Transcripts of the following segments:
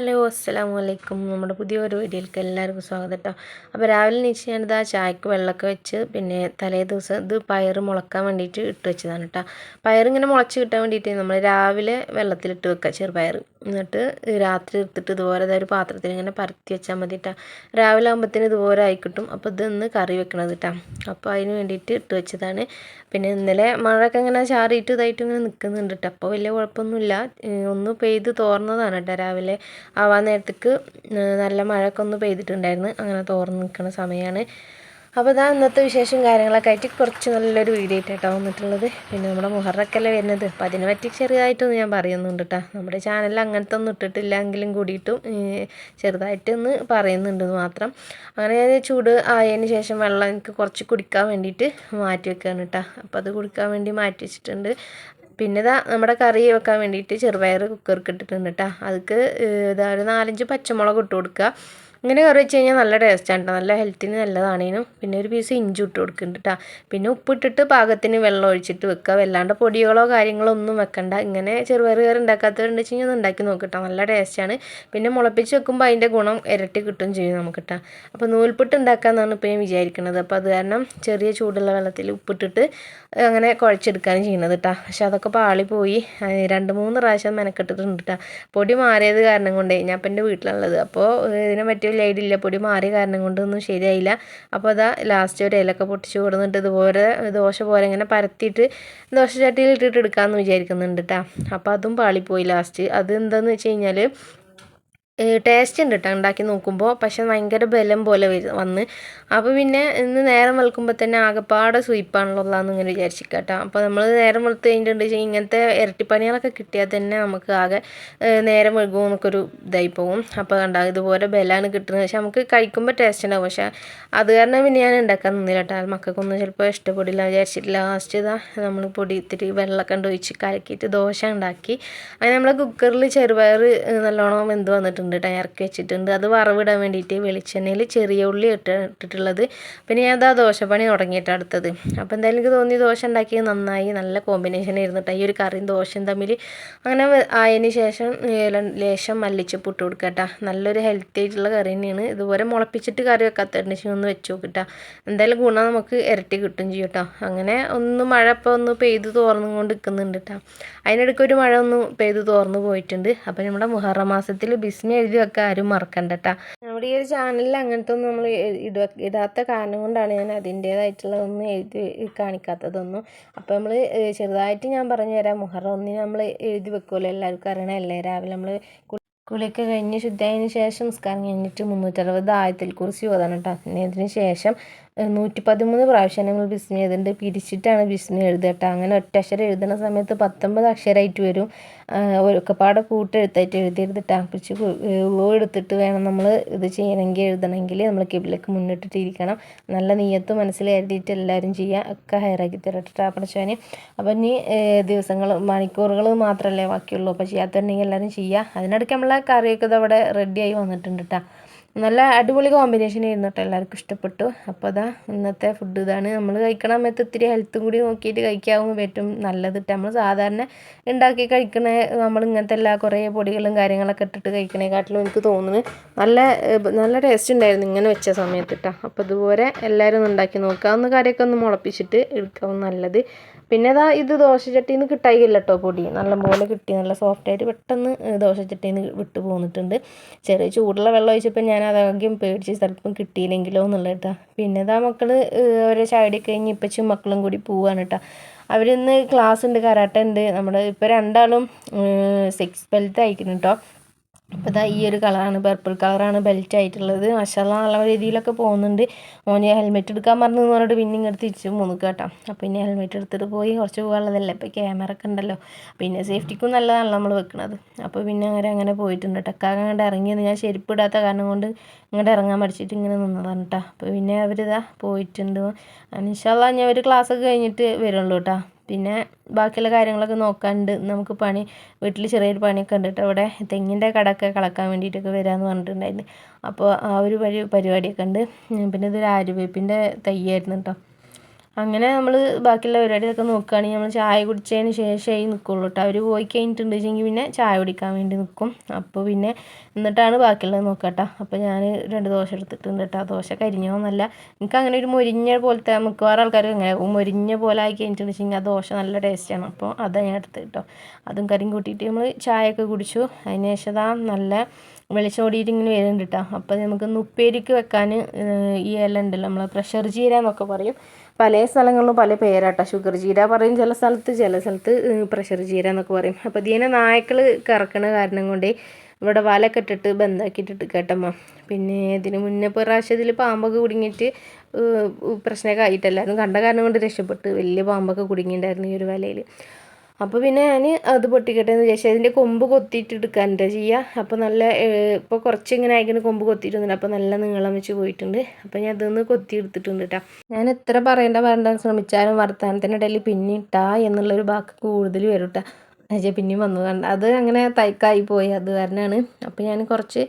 Hello അസ്സലാമു അലൈക്കും. നമ്മുടെ പുതിയൊരു വീഡിയോയിലേക്ക് എല്ലാവർക്കും സ്വാഗതം കേട്ടോ. അപ്പോൾ രാവിലെ നീച്ച് ഞാനിത് ആ ചായക്ക് വെള്ളമൊക്കെ വെച്ച് പിന്നെ തലേ ദിവസം ഇത് പയർ മുളക്കാൻ വേണ്ടിയിട്ട് ഇട്ട് വെച്ചതാണ് കേട്ടോ. ഇങ്ങനെ മുളച്ച് കിട്ടാൻ വേണ്ടിയിട്ട് നമ്മൾ രാവിലെ വെള്ളത്തിലിട്ട് വെക്കുക ചെറുപയർ എന്നിട്ട് രാത്രി എടുത്തിട്ട് ഇതുപോലെ ഒരു പാത്രത്തിൽ ഇങ്ങനെ പരത്തി വെച്ചാൽ മതി കേട്ടോ രാവിലെ ആകുമ്പോഴത്തേന് ഇതുപോലെ ആയിക്കിട്ടും അപ്പോൾ ഇതൊന്ന് കറി വെക്കണത് കേട്ടോ അപ്പോൾ അതിന് വേണ്ടിയിട്ട് ഇട്ട് വെച്ചതാണ്. പിന്നെ ഇന്നലെ മഴയൊക്കെ ഇങ്ങനെ ചാറിയിട്ട് ഇതായിട്ട് ഇങ്ങനെ നിൽക്കുന്നുണ്ട് കേട്ടോ അപ്പോൾ വലിയ കുഴപ്പമൊന്നുമില്ല. ഒന്ന് പെയ്ത് തോർന്നതാണ് കേട്ടോ രാവിലെ ആവാൻ നേരത്തേക്ക്. നല്ല മഴയൊക്കെ ഒന്ന് പെയ്തിട്ടുണ്ടായിരുന്നു. അങ്ങനെ തോർന്ന് നിൽക്കുന്ന സമയമാണ് അപ്പോൾ ഇതാ ഇന്നത്തെ വിശേഷം കാര്യങ്ങളൊക്കെ ആയിട്ട് കുറച്ച് നല്ലൊരു വീഡിയോ ആയിട്ടോ വന്നിട്ടുള്ളത്. പിന്നെ നമ്മുടെ മുഹറക്കല്ലേ വരുന്നത്. അപ്പം അതിനെ പറ്റി ചെറുതായിട്ടൊന്ന് ഞാൻ പറയുന്നുണ്ട് കേട്ടോ നമ്മുടെ ചാനലിൽ അങ്ങനത്തെ ഒന്നും ഇട്ടിട്ടില്ല എങ്കിലും കൂടിയിട്ടും ചെറുതായിട്ടൊന്ന് പറയുന്നുണ്ട് മാത്രം. അങ്ങനെ ഞാൻ ചൂട് ആയതിന് ശേഷം വെള്ളം എനിക്ക് കുറച്ച് കുടിക്കാൻ വേണ്ടിയിട്ട് മാറ്റി വെക്കുകയാണ് കേട്ടോ അപ്പോൾ അത് കുടിക്കാൻ വേണ്ടി മാറ്റി വെച്ചിട്ടുണ്ട്. പിന്നെ ഇതാ നമ്മുടെ കറി വെക്കാൻ വേണ്ടിയിട്ട് ചെറുപയർ കുക്കർക്ക് ഇട്ടിട്ടുണ്ട് കേട്ടോ അതിക്ക് ഇതാ ഒരു നാലഞ്ച് പച്ചമുളക് ഇട്ട് കൊടുക്കുക. ഇങ്ങനെ കറി വെച്ച് കഴിഞ്ഞാൽ നല്ല ടേസ്റ്റാണ് കേട്ടോ നല്ല ഹെൽത്തിന് നല്ലതാണേനും. പിന്നെ ഒരു പീസ് ഇഞ്ചി ഇട്ട് കൊടുക്കുന്നുണ്ട് കേട്ടോ പിന്നെ ഉപ്പിട്ടിട്ട് പാകത്തിന് വെള്ളം ഒഴിച്ചിട്ട് വെക്കുക. വല്ലാണ്ട് പൊടികളോ കാര്യങ്ങളോ ഒന്നും വെക്കണ്ട. ഇങ്ങനെ ചെറുപയർ കറി ഉണ്ടാക്കാത്തവരുണ്ട് വെച്ച് കഴിഞ്ഞാൽ ഒന്ന് ഉണ്ടാക്കി നോക്കിട്ടോ നല്ല ടേസ്റ്റാണ് പിന്നെ മുളപ്പിച്ച് വെക്കുമ്പോൾ അതിന്റെ ഗുണം ഇരട്ടി കിട്ടും ചെയ്യും നമുക്ക് കേട്ടോ അപ്പോൾ നൂൽപ്പിട്ട് ഉണ്ടാക്കാമെന്നാണ് ഇപ്പോൾ ഞാൻ വിചാരിക്കുന്നത് അപ്പോൾ അത് കാരണം ചെറിയ ചൂടുള്ള വെള്ളത്തിൽ ഉപ്പിട്ടിട്ട് അങ്ങനെ കുഴച്ചെടുക്കുകയാണ് ചെയ്യുന്നത് കേട്ടോ പക്ഷെ അതൊക്കെ പാളിപ്പോയി. രണ്ട് മൂന്ന് പ്രാവശ്യം മെനക്കെട്ടിട്ടുണ്ട് കേട്ടോ പൊടി മാറിയത് കാരണം കൊണ്ടേ ഞാൻ ഇപ്പം എന്റെ വീട്ടിലുള്ളത്. അപ്പോൾ ഇതിനെ പറ്റിയ ഐഡിയ ഇല്ല. പൊടി മാറിയ കാരണം കൊണ്ടൊന്നും ശരിയായില്ല. അപ്പോൾ അതാ ലാസ്റ്റ് ഒരു ഇലക്കെ പൊട്ടിച്ച് കൊടുന്നിട്ട് ഇതുപോലെ ദോശ പോലെ ഇങ്ങനെ പരത്തിയിട്ട് ദോശ ചട്ടിയിൽ ഇട്ടിട്ട് എടുക്കാമെന്ന് വിചാരിക്കുന്നുണ്ട് കേട്ടോ അപ്പോൾ അതും പാളിപ്പോയി ലാസ്റ്റ്. അത് എന്താണെന്ന് വെച്ച് കഴിഞ്ഞാൽ ടേസ്റ്റ് ഉണ്ട് കേട്ടോ ഉണ്ടാക്കി നോക്കുമ്പോൾ പക്ഷെ ഭയങ്കര ബലം പോലെ വന്ന്. അപ്പോൾ പിന്നെ ഇന്ന് നേരം വെളുക്കുമ്പോൾ തന്നെ ആകെപ്പാടെ സ്വീപ്പാണുള്ളതെന്ന് ഇങ്ങനെ വിചാരിച്ചിരിക്കുക കേട്ടോ അപ്പോൾ നമ്മൾ നേരം വെളുത്ത് കഴിഞ്ഞിട്ടുണ്ടെങ്കിൽ ഇങ്ങനത്തെ ഇരട്ടിപ്പണികളൊക്കെ കിട്ടിയാൽ തന്നെ നമുക്ക് ആകെ നേരം വൈകും എന്നൊക്കെ ഒരു ഇതായി പോകും അപ്പോൾ കണ്ടാൽ ഇതുപോലെ ബലമാണ് കിട്ടുന്നത്. പക്ഷെ നമുക്ക് കഴിക്കുമ്പോൾ ടേസ്റ്റ് ഉണ്ടാവും. പക്ഷെ അത് കാരണം പിന്നെ ഞാൻ ഉണ്ടാക്കാൻ നിന്നില്ല കേട്ടോ മക്കൾക്കൊന്നും ചിലപ്പോൾ ഇഷ്ടപ്പെടില്ല വിചാരിച്ചിട്ട് ലാസ്റ്റ് ഇതാ നമ്മൾ പൊടി ഇത്തിരി വെള്ളമൊക്കെ ഉണ്ട് ഒഴിച്ച് കലക്കിയിട്ട് ദോശ ഉണ്ടാക്കി. അങ്ങനെ നമ്മൾ കുക്കറിൽ ചെറുപയർ നല്ലോണം വെന്ത് വന്നിട്ടുണ്ട്. ഉണ്ട് കേട്ടോ ഇറക്കി വെച്ചിട്ടുണ്ട്. അത് വറവിടാൻ വേണ്ടിയിട്ട് വെളിച്ചെണ്ണയിൽ ചെറിയ ഉള്ളി ഇട്ട് ഇട്ടിട്ടുള്ളത്. പിന്നെ ഞാൻ അതാ ദോശപ്പണി തുടങ്ങിയിട്ട് അടുത്തത്. അപ്പോൾ എന്തായാലും എനിക്ക് തോന്നി ദോശ ഉണ്ടാക്കിയത് നന്നായി നല്ല കോമ്പിനേഷൻ ആയിരുന്നു കേട്ടോ ഈ ഒരു കറിയും ദോശയും തമ്മിൽ അങ്ങനെ ആയതിന് ശേഷം ലേശം മല്ലിച്ചപ്പ് ഇട്ട് കൊടുക്കുക കേട്ടോ നല്ലൊരു ഹെൽത്തി ആയിട്ടുള്ള കറി തന്നെയാണ്. ഇതുപോലെ മുളപ്പിച്ചിട്ട് കറി വെക്കാത്തതിന് ശേഷം ഒന്ന് വെച്ച് കേട്ടോ എന്തായാലും ഗുണം നമുക്ക് ഇരട്ടി കിട്ടും ചെയ്യും കേട്ടോ അങ്ങനെ ഒന്ന് മഴ ഇപ്പോൾ ഒന്ന് പെയ്ത് തോർന്നും കൊണ്ട് നിൽക്കുന്നുണ്ട് കേട്ടോ അതിനിടയ്ക്ക് ഒരു മഴ ഒന്ന് പെയ്ത് തോർന്നു പോയിട്ടുണ്ട്. അപ്പോൾ നമ്മുടെ മുഹറ മാസത്തിൽ ബിസ്മി എഴുതി വെക്കാൻ ആരും മറക്കണ്ട നമ്മുടെ ഈ ഒരു ചാനലിൽ അങ്ങനത്തെ ഒന്നും നമ്മൾ ഇട ഇടാത്ത കാരണം കൊണ്ടാണ് ഞാൻ അതിന്റേതായിട്ടുള്ളതൊന്നും എഴുതി കാണിക്കാത്തതൊന്നും. അപ്പോൾ നമ്മൾ ചെറുതായിട്ട് ഞാൻ പറഞ്ഞു തരാം. മുഹറം ഒന്നിന് നമ്മൾ എഴുതി വെക്കുമല്ലോ എല്ലാവർക്കും അറിയണം അറിയണമല്ലേ രാവിലെ നമ്മൾ കുളിയൊക്കെ കഴിഞ്ഞ് ശുദ്ധിയായതിനു ശേഷം നിസ്കാരം കഴിഞ്ഞിട്ട് മുന്നൂറ്ററുപത് ആയത്തിൽ കുറിച്ച് ഓതാണ് കേട്ടോ അതിന് ശേഷം നൂറ്റി പതിമൂന്ന് പ്രാവശ്യം നമ്മൾ ബിസ്മി എഴുതുന്നുണ്ട് പിരിച്ചിട്ടാണ് ബിസ്മി എഴുതുക കേട്ടോ. അങ്ങനെ ഒറ്റ അക്ഷരം എഴുതുന്ന സമയത്ത് പത്തൊമ്പത് അക്ഷരമായിട്ട് വരും. ഒക്കെപ്പാടെ കൂട്ടെഴുത്തായിട്ട് എഴുതിയെടുത്തിട്ട് പിടിച്ച് ഓ എടുത്തിട്ട് വേണം നമ്മൾ ഇത് ചെയ്യണമെങ്കിൽ എഴുതണമെങ്കിൽ നമ്മൾ കിബിലേക്ക് മുന്നിട്ടിട്ടിരിക്കണം. നല്ല നീയത്ത് മനസ്സിൽ എഴുതിയിട്ട് എല്ലാവരും ചെയ്യുക. ഒക്കെ ഹയറാക്കി തരട്ടെ പഠിച്ചവന് അപ്പം ഇനി ദിവസങ്ങൾ മണിക്കൂറുകൾ മാത്രമല്ലേ ബാക്കിയുള്ളൂ. അപ്പോൾ ചെയ്യാത്തുണ്ടെങ്കിൽ എല്ലാവരും ചെയ്യുക. അതിനിടയ്ക്ക് നമ്മളെ കറിയൊക്കെ ഇത് അവിടെ റെഡിയായി വന്നിട്ടുണ്ട് കേട്ടോ. നല്ല അടിപൊളി കോമ്പിനേഷൻ ആയിരുന്നു കേട്ടോ എല്ലാവർക്കും ഇഷ്ടപ്പെട്ടു. അപ്പോൾ അതാ ഇന്നത്തെ ഫുഡ് ഇതാണ്. നമ്മൾ കഴിക്കണ സമയത്ത് ഇത്തിരി ഹെൽത്തും കൂടി നോക്കിയിട്ട് കഴിക്കാവുമ്പോൾ ഏറ്റവും നല്ലത് നമ്മൾ സാധാരണ ഉണ്ടാക്കി കഴിക്കണ നമ്മൾ ഇങ്ങനത്തെ എല്ലാ കുറേ പൊടികളും കാര്യങ്ങളൊക്കെ ഇട്ടിട്ട് കഴിക്കണേക്കാട്ടിലും എനിക്ക് തോന്നുന്നു നല്ല നല്ല ടേസ്റ്റ് ഉണ്ടായിരുന്നു ഇങ്ങനെ വെച്ച സമയത്ത് കേട്ടോ അപ്പോൾ ഇതുപോലെ എല്ലാവരും ഉണ്ടാക്കി നോക്കാവുന്ന കറിയൊക്കെ ഒന്ന് മുളപ്പിച്ചിട്ട് എടുക്കാവും നല്ലത്. പിന്നെ ഇതാ ഇത് ദോശച്ചട്ടിയിൽ നിന്ന് കിട്ടായില്ല കേട്ടോ പൊടി. നല്ലപോലെ കിട്ടി നല്ല സോഫ്റ്റായിട്ട് പെട്ടെന്ന് ദോശച്ചട്ടിയിൽ നിന്ന് വിട്ടു പോന്നിട്ടുണ്ട്. ചെറിയ ചൂടുള്ള വെള്ളം ഒഴിച്ചപ്പോൾ ഞാൻ അതാകും പേടിച്ച് ചിലപ്പം കിട്ടിയില്ലെങ്കിലോ എന്നുള്ള കേട്ടോ പിന്നെ ഇതാ മക്കൾ അവരെ ചാടി കഴിഞ്ഞ് ഇപ്പച്ചും മക്കളും കൂടി പോവാണ് കേട്ടോ അവരിന്ന് ക്ലാസ് ഉണ്ട് കരാട്ട ഉണ്ട് നമ്മുടെ ഇപ്പോൾ രണ്ടാളും സിക്സ് ട്വൽത്ത് അയക്കുന്നു കേട്ടോ അപ്പോൾ ഇതാ ഈ ഒരു കളറാണ് പർപ്പിൾ കളറാണ് ബെൽറ്റ് ആയിട്ടുള്ളത്. മഷാല നല്ല രീതിയിലൊക്കെ പോകുന്നുണ്ട്. മോനെ ഹെൽമെറ്റ് എടുക്കാൻ പറഞ്ഞു എന്ന് പറഞ്ഞിട്ട് പിന്നെ ഇങ്ങോട്ട് തിരിച്ച് മൂന്ന് കേട്ടോ. അപ്പോൾ പിന്നെ ഹെൽമെറ്റ് എടുത്തിട്ട് പോയി കുറച്ച് പോകാനുള്ളതല്ലേ. ഇപ്പോൾ ക്യാമറ ഒക്കെ ഉണ്ടല്ലോ. പിന്നെ സേഫ്റ്റിക്കും നല്ലതാണ് നമ്മൾ വെക്കുന്നത് അപ്പോൾ പിന്നെ അങ്ങനെ അങ്ങനെ പോയിട്ടുണ്ട് ടക്കാകെ അങ്ങോട്ട് ഇറങ്ങിയത് ഞാൻ ചെരുപ്പ് ഇടാത്ത കാരണം കൊണ്ട് ഇങ്ങോട്ട് ഇറങ്ങാൻ പഠിച്ചിട്ട് ഇങ്ങനെ നിന്നതാണ് കേട്ടോ. അപ്പോൾ പിന്നെ അവരിതാ പോയിട്ടുണ്ട്. ഇൻഷാല്ല ഞാൻ ഒരു ക്ലാസ്സൊക്കെ കഴിഞ്ഞിട്ട് വരുള്ളൂ കേട്ടോ. പിന്നെ ബാക്കിയുള്ള കാര്യങ്ങളൊക്കെ നോക്കാണ്ട് നമുക്ക് പണി വീട്ടിൽ ചെറിയൊരു പണിയൊക്കെ ഉണ്ട് കേട്ടോ അവിടെ തെങ്ങിന്റെ കടക്കെ കളക്കാൻ വേണ്ടിയിട്ടൊക്കെ വരാമെന്ന് പറഞ്ഞിട്ടുണ്ടായിരുന്നു. അപ്പോൾ ആ ഒരു വഴി പരിപാടിയൊക്കെ ഉണ്ട്. പിന്നെ ഇതൊരു ആര്യവേപ്പിന്റെ തൈയായിരുന്നു കേട്ടോ. അങ്ങനെ നമ്മൾ ബാക്കിയുള്ള പരിപാടിയൊക്കെ നോക്കുകയാണെങ്കിൽ നമ്മൾ ചായ കുടിച്ചതിന് ശേഷമേ നിൽക്കുള്ളൂ കേട്ടോ. അവർ പോയി കഴിഞ്ഞിട്ടുണ്ടെങ്കിൽ പിന്നെ ചായ കുടിക്കാൻ വേണ്ടി നിൽക്കും. അപ്പോൾ പിന്നെ എന്നിട്ടാണ് ബാക്കിയുള്ളത് നോക്കുക കേട്ടോ. അപ്പോൾ ഞാൻ രണ്ട് ദോശ എടുത്തിട്ടുണ്ട് കേട്ടോ. ദോശ കരിഞ്ഞോന്നല്ല എനിക്ക് അങ്ങനെ ഒരു മൊരിഞ്ഞ പോലത്തെ മിക്കവാറും ആൾക്കാർ അങ്ങനെ മൊരിഞ്ഞ പോലെ ആയി കഴിഞ്ഞിട്ടുണ്ടെങ്കിൽ ആ ദോശ നല്ല ടേസ്റ്റാണ് അപ്പോൾ അതാണ് ഞാൻ എടുത്തത് കേട്ടോ. അതും കറിയും കൂട്ടിയിട്ട് നമ്മൾ ചായയൊക്കെ കുടിച്ചു. അതിന് ശേഷം നല്ല വെളിച്ചം ഇങ്ങനെ വരുന്നുണ്ട് കേട്ടോ അപ്പോൾ നമുക്ക് ഉപ്പേരിക്ക് വെക്കാൻ ഈ ഇല ഉണ്ടല്ലോ നമ്മൾ പ്രഷർ ജീര എന്നൊക്കെ പറയും. പല സ്ഥലങ്ങളിലും പല പേരാട്ടോ. ഷുഗർ ജീര പറയും ചില സ്ഥലത്ത് ചില സ്ഥലത്ത് പ്രഷർ ജീര എന്നൊക്കെ പറയും. അപ്പോൾ ഇതിനെ നായ്ക്കൾ കറക്കണ കാരണം കൊണ്ട് ഇവിടെ വലയൊക്കെ ഇട്ടിട്ട് ബന്ധാക്കിയിട്ടിട്ട് കേട്ടമ്മ പിന്നെ ഇതിന് മുന്നേ പ്രാവശ്യം ഇതിൽ പാമ്പൊക്കെ കുടുങ്ങിയിട്ട് പ്രശ്നമൊക്കെ ആയിട്ടല്ലായിരുന്നു. കണ്ട കാരണം കൊണ്ട് രക്ഷപ്പെട്ട്. വലിയ പാമ്പൊക്കെ കുടുങ്ങിയിട്ടുണ്ടായിരുന്നു ഈ ഒരു വലയിൽ അപ്പോൾ പിന്നെ ഞാൻ അത് പൊട്ടിക്കട്ടെ എന്ന് വിചാരിച്ചു അതിന്റെ കൊമ്പ് കൊത്തിയിട്ട് എടുക്കാൻ എന്താ ചെയ്യുക അപ്പോൾ നല്ല ഇപ്പോൾ കുറച്ച് ഇങ്ങനെ ആയിക്കുന്ന കൊമ്പ് കൊത്തിയിട്ടുണ്ട് അപ്പോൾ നല്ല നീളം വെച്ച് പോയിട്ടുണ്ട്. അപ്പോൾ ഞാൻ അതൊന്ന് കൊത്തി എടുത്തിട്ടുണ്ട് കേട്ടോ ഞാൻ എത്ര പറയേണ്ട വേണ്ട ശ്രമിച്ചാലും വർത്തമാനത്തിനിടയിൽ പിന്നെ ഇട്ടാ എന്നുള്ളൊരു വാക്ക് കൂടുതൽ വരും കേട്ടോ അജയ് പിന്നെയും വന്നു കണ്ട അത് അങ്ങനെ തൈക്കായി പോയി. അത് കാരണമാണ് അപ്പോൾ ഞാൻ കുറച്ച്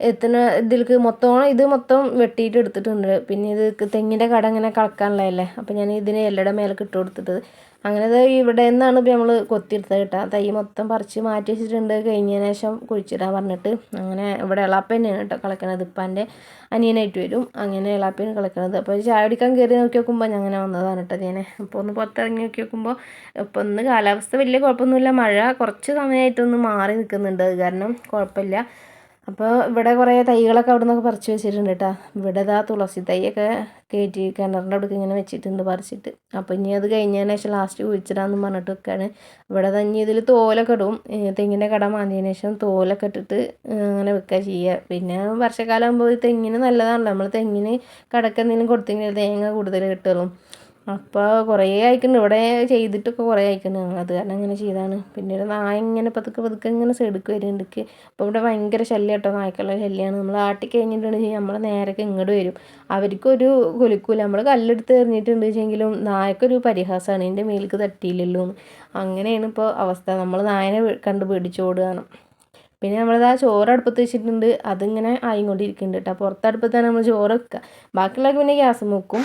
എത്തുന്ന ഇതിൽക്ക് മൊത്തം ഇത് മൊത്തം വെട്ടിയിട്ട് എടുത്തിട്ടുണ്ട്. പിന്നെ ഇത് തെങ്ങിന്റെ കട ഇങ്ങനെ കളക്കാനുള്ളതല്ലേ. അപ്പോൾ ഞാൻ ഇതിന് എല്ലയുടെ മേലെ ഇട്ട് അങ്ങനെ ഇവിടെ നിന്നാണ് ഇപ്പോൾ നമ്മൾ കൊത്തിയെടുത്തത് കേട്ടോ. തൈ മൊത്തം പറിച്ച് മാറ്റി വെച്ചിട്ടുണ്ട്. കഴിഞ്ഞതിന് ശേഷം കുഴിച്ചിടാൻ പറഞ്ഞിട്ട് അങ്ങനെ ഇവിടെ ഇളാപ്പ തന്നെയാണ് കേട്ടോ കളക്കണത്. ഇപ്പാന്റെ അനിയനായിട്ട് വരും. അങ്ങനെ ഇളാപ്പയാണ് കളിക്കണത്. അപ്പോൾ ചായ കുടിക്കാൻ കയറി നോക്കി നോക്കുമ്പോൾ ഞാൻ അങ്ങനെ വന്നതാണ് കേട്ടോ ഞാൻ അപ്പോൾ ഒന്ന് പുറത്തിറങ്ങി നോക്കി നോക്കുമ്പോൾ ഇപ്പോൾ ഒന്ന് കാലാവസ്ഥ വലിയ കുഴപ്പമൊന്നുമില്ല. മഴ കുറച്ച് സമയമായിട്ടൊന്ന് മാറി നിൽക്കുന്നുണ്ട് കാരണം കുഴപ്പമില്ല. അപ്പോൾ ഇവിടെ കുറേ തൈകളൊക്കെ അവിടെ നിന്നൊക്കെ പറിച്ച് വെച്ചിട്ടുണ്ട് കേട്ടോ ഇവിടെ ഇതാ തുളസി തൈയൊക്കെ കയറ്റി കിണറിന്റെ അവിടേക്ക് ഇങ്ങനെ വെച്ചിട്ടുണ്ട് പറിച്ചിട്ട്. അപ്പോൾ ഇനി അത് കഴിഞ്ഞതിന് ശേഷം ലാസ്റ്റ് കുഴിച്ചിടാമെന്ന് പറഞ്ഞിട്ട് വെക്കുകയാണ് ഇവിടെ തന്നെ ഇതിൽ തോലൊക്കെ ഇടും. തെങ്ങിന്റെ കട മാന്തിയതിന് ശേഷം തോലൊക്കെ ഇട്ടിട്ട് അങ്ങനെ വെക്കുക ചെയ്യുക പിന്നെ വർഷക്കാലം ആകുമ്പോൾ തെങ്ങിന് നല്ലതാണല്ലോ. നമ്മൾ തെങ്ങിന് കടക്കെന്തെങ്കിലും കൊടുത്തെങ്കിൽ തേങ്ങ കൂടുതൽ കിട്ടുള്ളൂ. അപ്പോൾ കുറേ ആയിക്കണ്. ഇവിടെ ചെയ്തിട്ടൊക്കെ കുറേ ആയിക്കണ്. അത് കാരണം അങ്ങനെ ചെയ്താണ്. പിന്നീട് നായ ഇങ്ങനെ പതുക്കെ പതുക്കെ ഇങ്ങനെ സെടുക്ക് വരുന്നുണ്ട് അപ്പോൾ ഇവിടെ ഭയങ്കര ശല്യം കേട്ടോ നായ്ക്കളുടെ ശല്യമാണ് നമ്മൾ ആട്ടി കഴിഞ്ഞിട്ടുണ്ടെങ്കിൽ നമ്മൾ നേരൊക്കെ ഇങ്ങോട്ട് വരും. അവർക്കൊരു കൊലുക്കൂല. നമ്മൾ കല്ലെടുത്ത് എറിഞ്ഞിട്ടുണ്ട് വെച്ചെങ്കിലും നായക്കൊരു പരിഹാസമാണ് എന്റെ മേലേക്ക് തട്ടിയില്ലല്ലോ അങ്ങനെയാണ് ഇപ്പോൾ അവസ്ഥ. നമ്മൾ നായനെ കണ്ട് പേടിച്ചോടുകയാണ് പിന്നെ നമ്മളിതാ ചോറ് അടുപ്പത്ത് വെച്ചിട്ടുണ്ട്. അതിങ്ങനെ ആയിക്കൊണ്ടിരിക്കുന്നുണ്ട് കേട്ടോ പുറത്തടുപ്പത്താണ് നമ്മൾ ചോറ് വെക്കുക ബാക്കിയുള്ളതൊക്കെ പിന്നെ ഗ്യാസ് വെക്കും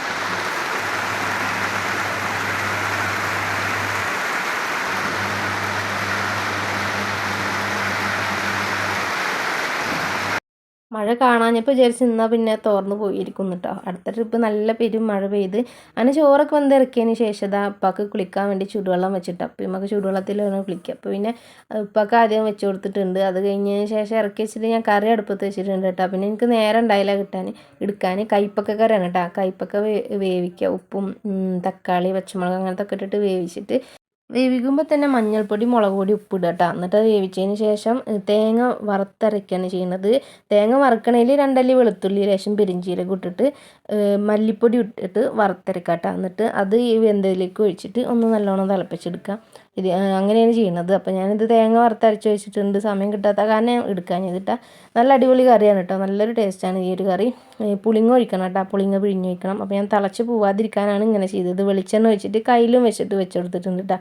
കാണാഞ്ഞപ്പോൾ വിചാരിച്ച് നിന്നാൽ പിന്നെ തോർന്നു പോയിരിക്കും കേട്ടോ അടുത്ത ട്രിപ്പ് നല്ല പെരും മഴ പെയ്ത്. അങ്ങനെ ചോറൊക്കെ വന്ന് ഇറക്കിയതിന് ശേഷം ഇതാ അപ്പാക്ക് കുളിക്കാൻ വേണ്ടി ചൂടുവെള്ളം വെച്ചിട്ട്. അപ്പം നമുക്ക് ചൂടുവെള്ളത്തിലാണ് കുളിക്കുക അപ്പോൾ പിന്നെ ഉപ്പാക്ക് ആദ്യം വെച്ച് കൊടുത്തിട്ടുണ്ട്. അത് കഴിഞ്ഞതിന് ശേഷം ഇറക്കി വെച്ചിട്ട് ഞാൻ കറി അടുപ്പത്ത് വെച്ചിട്ടുണ്ട് കേട്ടോ പിന്നെ എനിക്ക് നേരം ഉണ്ടായില്ല കിട്ടാൻ എടുക്കാൻ കയ്പ്പൊക്കെ കറിയാണ് കേട്ടോ കയ്പ്പൊക്കെ വേവിക്കുക ഉപ്പും തക്കാളി പച്ചമുളക് അങ്ങനത്തെ ഒക്കെ ഇട്ടിട്ട് വേവിച്ചിട്ട് വേവിക്കുമ്പോൾ തന്നെ മഞ്ഞൾപ്പൊടി മുളക് പൊടി ഉപ്പിടുക കേട്ടോ എന്നിട്ട് വേവിച്ചതിന് ശേഷം തേങ്ങ വറുത്തരയ്ക്കുകയാണ് ചെയ്യുന്നത്. തേങ്ങ വറുക്കണതിൽ രണ്ടല്ലി വെളുത്തുള്ളി ലേശം പെരിഞ്ചീരകം ഇട്ടിട്ട് മല്ലിപ്പൊടി ഇട്ടിട്ട് വറുത്തരക്കുക കേട്ടോ എന്നിട്ട് അത് ഈ വെന്തതിലേക്ക് ഒഴിച്ചിട്ട് ഒന്ന് നല്ലോണം തിളപ്പിച്ചെടുക്കുക. ഇത് അങ്ങനെയാണ് ചെയ്യുന്നത് അപ്പോൾ ഞാനിത് തേങ്ങ വറുത്തരച്ച് വെച്ചിട്ടുണ്ട്. സമയം കിട്ടാത്ത കാരണം എടുക്കാൻ ചെയ്തിട്ടാ. നല്ല അടിപൊളി കറിയാണ് കേട്ടോ നല്ലൊരു ടേസ്റ്റാണ് ഈ ഒരു കറി. പുളിങ്ങ ഒഴിക്കണം കേട്ടോ പുളിങ്ങ പിഴിഞ്ഞ് ഒഴിക്കണം. അപ്പോൾ ഞാൻ തിളച്ച് പോവാതിരിക്കാനാണ് ഇങ്ങനെ ചെയ്തത്. വെളിച്ചെണ്ണ വെച്ചിട്ട് കയ്യിലും വെച്ചിട്ട് വെച്ചെടുത്തിട്ടുണ്ട് കേട്ടോ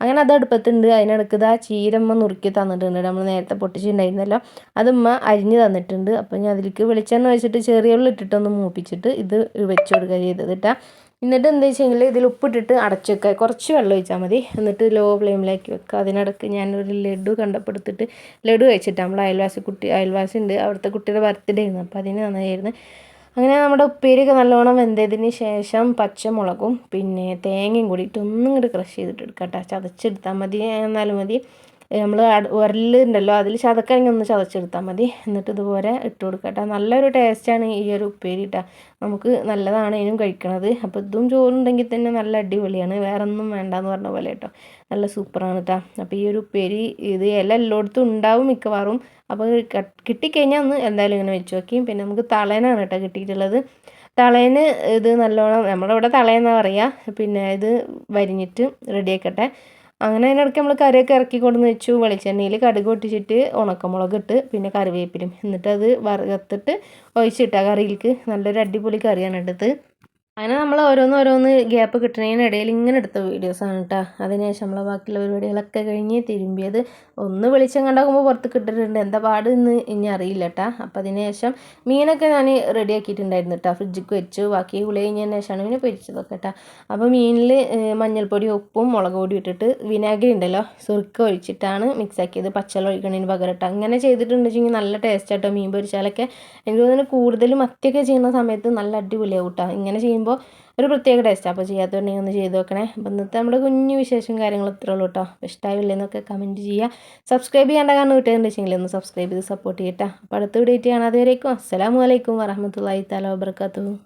അങ്ങനെ അത് അടുപ്പത്തുണ്ട്. അതിനിടയ്ക്ക് ആ ചീരമ്മ നുറുക്കി തന്നിട്ടുണ്ട് നമ്മൾ നേരത്തെ പൊട്ടിച്ചിട്ടുണ്ടായിരുന്നല്ലോ. അതുമ്മ അരിഞ്ഞ് തന്നിട്ടുണ്ട്. അപ്പോൾ ഞാൻ അതിലേക്ക് വെളിച്ചെണ്ണ വെച്ചിട്ട് ചെറിയ ഉള്ളി ഇട്ടിട്ടൊന്ന് മൂപ്പിച്ചിട്ട് ഇത് വെച്ചു കൊടുക്കുക ചെയ്തത് കേട്ടോ എന്നിട്ട് എന്താ വെച്ചെങ്കിൽ ഇതിൽ ഉപ്പിട്ടിട്ട് അടച്ചു വെക്കുക കുറച്ച് വെള്ളം ഒഴിച്ചാൽ മതി. എന്നിട്ട് ലോ ഫ്ലെയിമിലാക്കി വെക്കുക അതിനിടയ്ക്ക് ഞാനൊരു ലഡു കണ്ടപ്പെടുത്തിട്ട് ലഡു കഴിച്ചിട്ട് നമ്മൾ അയൽവാസി കുട്ടി അയൽവാസി ഉണ്ട്. അവിടുത്തെ കുട്ടിയുടെ ബർത്ത്ഡേ ആയിരുന്നു. അപ്പോൾ അതിന് നന്നായിരുന്നു. അങ്ങനെ നമ്മുടെ ഉപ്പേരിയൊക്കെ നല്ലോണം വെന്തതിന് ശേഷം പച്ചമുളകും പിന്നെ തേങ്ങയും കൂടിയിട്ട് ഒന്നും കൂടി ക്രഷ് ചെയ്തിട്ട് എടുക്കാം കേട്ടോ ചതച്ചെടുത്താൽ മതി എന്നാലും മതി. നമ്മൾ ഉരലുണ്ടല്ലോ അതിൽ ചതക്കണമെങ്കിൽ ഒന്ന് ചതച്ചെടുത്താൽ മതി. എന്നിട്ട് ഇതുപോലെ ഇട്ട് കൊടുക്കട്ടെ നല്ലൊരു ടേസ്റ്റാണ് ഈ ഒരു ഉപ്പേരി ഇട്ടാൽ നമുക്ക് നല്ലതാണ് ഇതിനും കഴിക്കണത്. അപ്പോൾ ഇതും ചോറുണ്ടെങ്കിൽ തന്നെ നല്ല അടിപൊളിയാണ്. വേറെ ഒന്നും വേണ്ടെന്ന് പറഞ്ഞ പോലെ കേട്ടോ നല്ല സൂപ്പറാണ് കേട്ടോ അപ്പോൾ ഈ ഒരു ഉപ്പേരി ഇത് ഇല എല്ലായിടത്തും ഉണ്ടാവും മിക്കവാറും. അപ്പോൾ കിട്ടിക്കഴിഞ്ഞാൽ ഒന്ന് എന്തായാലും ഇങ്ങനെ വെച്ച് നോക്കി പിന്നെ നമുക്ക് തളേനാണ് കേട്ടോ കിട്ടിയിട്ടുള്ളത്. തളേന് ഇത് നല്ലോണം നമ്മളിവിടെ തളയെന്നാണ് പറയുക പിന്നെ ഇത് വരിഞ്ഞിട്ട് റെഡിയാക്കട്ടെ അങ്ങനെ അതിനിടയ്ക്ക് നമ്മൾ കറിയൊക്കെ ഇറക്കി കൊണ്ടുവന്ന് വെച്ചു. വെളിച്ചെണ്ണയിൽ കടുക് പൊട്ടിച്ചിട്ട് ഉണക്കമുളക് ഇട്ട് പിന്നെ കറിവേപ്പിലും. എന്നിട്ട് അത് വറുത്തിട്ട് ഒഴിച്ചിട്ട കറിയിലേക്ക് നല്ലൊരു അടിപൊളി കറിയാണ് എടുത്തത്. അങ്ങനെ നമ്മൾ ഓരോന്ന് ഓരോന്ന് ഗ്യാപ്പ് കിട്ടുന്നതിനിടയിൽ ഇങ്ങനെ എടുത്ത വീഡിയോസാണ് കേട്ടോ അതിനുശേഷം നമ്മളെ ബാക്കിയുള്ള പരിപാടികളൊക്കെ കഴിഞ്ഞ് തിരുമ്പിയത് ഒന്ന് വെളിച്ചം കണ്ടാകുമ്പോൾ പുറത്ത് കിട്ടിയിട്ടുണ്ട് എന്താ പാട് എന്ന് ഇനി അറിയില്ല കേട്ടോ അപ്പോൾ അതിന് ശേഷം മീനൊക്കെ ഞാൻ റെഡി ആക്കിയിട്ടുണ്ടായിരുന്നു കേട്ടോ ഫ്രിഡ്ജിക്ക് വെച്ചു. ബാക്കി കുളി കഴിഞ്ഞതിന് ശേഷമാണ് പിന്നെ പൊരിച്ചതൊക്കെ കേട്ടോ അപ്പോൾ മീനിൽ മഞ്ഞൾപ്പൊടി ഉപ്പും മുളക് പൊടി ഇട്ടിട്ട് വിനാഗിരി ഉണ്ടല്ലോ സുറുക്ക ഒഴിച്ചിട്ടാണ് മിക്സ് ആക്കിയത്. പച്ചവെള്ളം ഒഴിക്കണതിന് പകരം കേട്ടോ അങ്ങനെ ചെയ്തിട്ടുണ്ടെങ്കിൽ നല്ല ടേസ്റ്റ് ആട്ടോ മീൻ പൊരിച്ചാലൊക്കെ. എനിക്ക് തോന്നുന്നു കൂടുതൽ മത്തിയൊക്കെ ചെയ്യുന്ന സമയത്ത് നല്ല അടിപൊളിയാവും കേട്ടോ ഇങ്ങനെ ചെയ്യുമ്പോൾ ഒരു പ്രത്യേക ടേസ്റ്റ് അപ്പോൾ ചെയ്യാത്തതുണ്ടെങ്കിൽ ഒന്ന് ചെയ്ത് നോക്കണേ. അപ്പോൾ ഇന്നത്തെ നമ്മുടെ കുഞ്ഞു വിശേഷം കാര്യങ്ങൾ ഇത്രേ ഉള്ളൂ കേട്ടോ ഇഷ്ടമായില്ലെന്നൊക്കെ കമന്റ് ചെയ്യുക. സബ്സ്ക്രൈബ് ചെയ്യേണ്ട കാരണം കിട്ടുന്നുണ്ടെങ്കിൽ ഒന്ന് സബ്സ്ക്രൈബ് ചെയ്ത് സപ്പോർട്ട് ചെയ്യട്ടെ. അപ്പോൾ അടുത്ത വീഡിയോ ആയിട്ട് കാണാതെ വരേക്കും അസ്സലാമു അലൈക്കും വറഹമത്തല്ലാഹി തല വബറകാതുഹു.